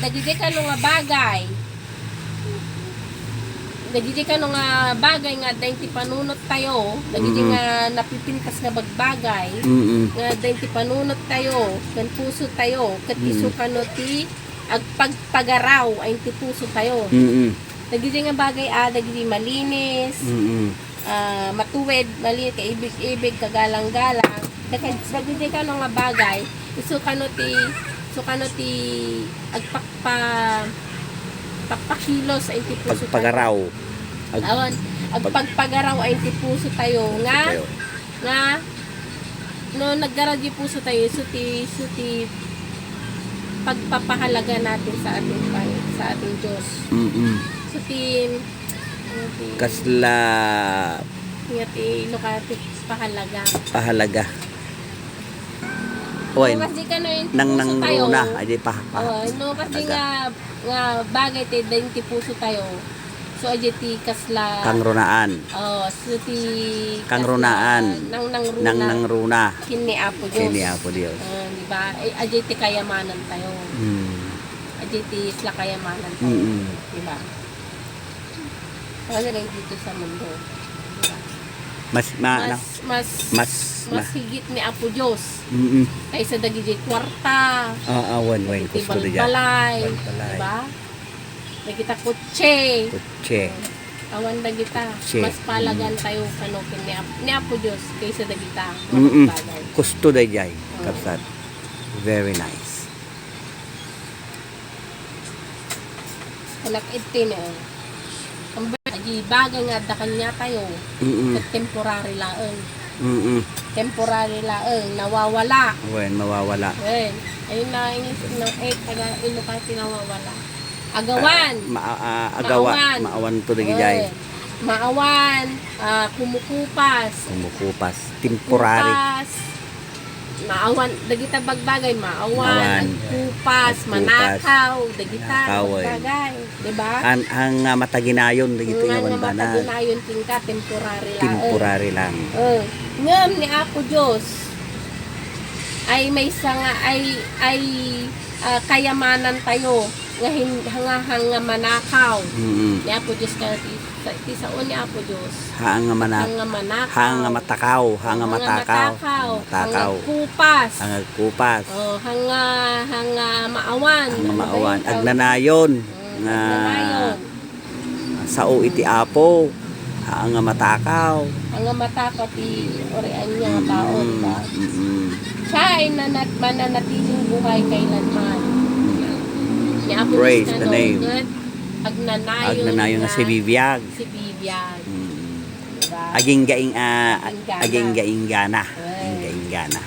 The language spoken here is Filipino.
dagiti ka no nga bagay. Dagiti ka no nga bagay nga dahil ti panunot tayo, dagiti nga napipintas nga bagbagay, nga dahil ti panunot tayo, kan puso tayo, isu kano ti agpagpagaraw ay ti puso tayo. Mm-mm. Dagiti nga bagay ah, dagiti malinis, Mm-mm. ah, matuwid, mali, kaibig-ibig, kagalang-galang. Dagiti dagiti ka no nga bagay, isu kano ti isu kano ti agpakpa pakpakilos ay ti puso Pagpagaraw. tayo. Awan, agpagpagaraw ay ti puso tayo nga Tayo. nga no naggara di puso tayo isu ti isu ti pagpapahalaga natin sa ating sa ating Diyos. Mm-mm. So ti ano ti Kasla nga ti lokati pahalaga. pahalaga. Oy, No, kasi kano yung nang nang tayo. runa, ay pa pa. Oh, no kasi nga nga bagay ti dayon ti puso tayo. So aje ti kasla Kang runaan, Oh, so ti Kang kasla runaan. Nang nang runa. nang nang runa. kini Apo Diyos. Kini Apo Dios. Ah, di ba? Ay, aje ti kayamanan tayo. Mm. Aje ti isla kayamanan tayo. Mm-mm. Di ba? Ano rin dito sa mundo. Mas ma na, Mas, mas, mas mas ma. higit ni Apo Diyos. Mm. Kaysa dagiti kwarta, Ah, awan wen dagiti gusto diyan. balbalay, Balbalay. di ba? Dagita kutse, Kutse. awan dagita. Kutse. Mas palagan tayo kanokin ni Apo, ni Apo Diyos kaysa dagita. Mm-mm. Mga bagay. Gusto dayay. Kapsat. Very nice. Anak itin eh. Ang bagay, bagay nga da kanya tayo. Mm. Temporary laeng. Mm. Temporary laeng. Nawawala. Wen mawawala. Ayun. Ayun na inisip ng 8. Taga Ilocati nawawala. Agawan. Ma ah, agawa, Maawan. maawan to dayay. Ayun. Maawan. ah, kumukupas. Kumukupas. Temporary. Kupas. Maawan. Dagita bagbagay. Maawan. Maawan. Kupas. Manakaw. Dagita. Manakaw, eh. Bagbagay. Diba? Ang ang uh, mataginayon dagito nga Nga nga banbanag. mataginayon tingka. Temporary laeng. Temporary lang. Oh, ngam ni Apo Diyos ay may sanga ay ay ah, kayamanan tayo nga hin- hanga hanga manakaw Mm. ni Apo Diyos ka sa- ti sao ni Apo Diyos Hanga manak. hanga manakaw Hanga matakaw, hanga matakaw. matakaw kupas Hanga kupas. oh hanga hanga maawan Hanga ba maawan. Agnanayon. Mm, Nga agnanayon. sao iti apo. Hanga matakaw. hanga matakaw ti orian niya nga tao Mm, diba? mm, siya ay nanat, mananatiling buhay kailanman. Praise the na name. Nunggad, Agnanayon, Agnanayon nga si Bibiyag. Si Bibiyag. Mm. Diba? Aging gaing ah, Aging gaing gana. Aging gaing gana.